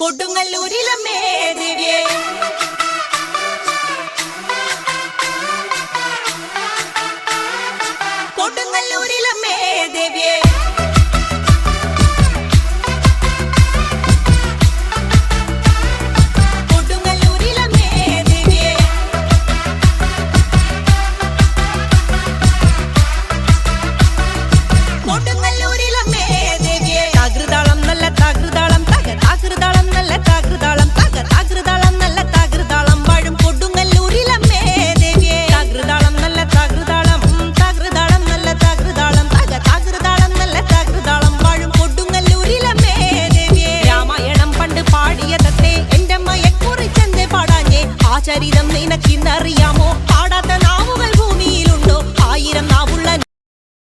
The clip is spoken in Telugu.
കൊടുങ്ങല്ലൂരിലമേട് ಕಿನ್ನರಿಯಾಮೋ ಹಾಡತನ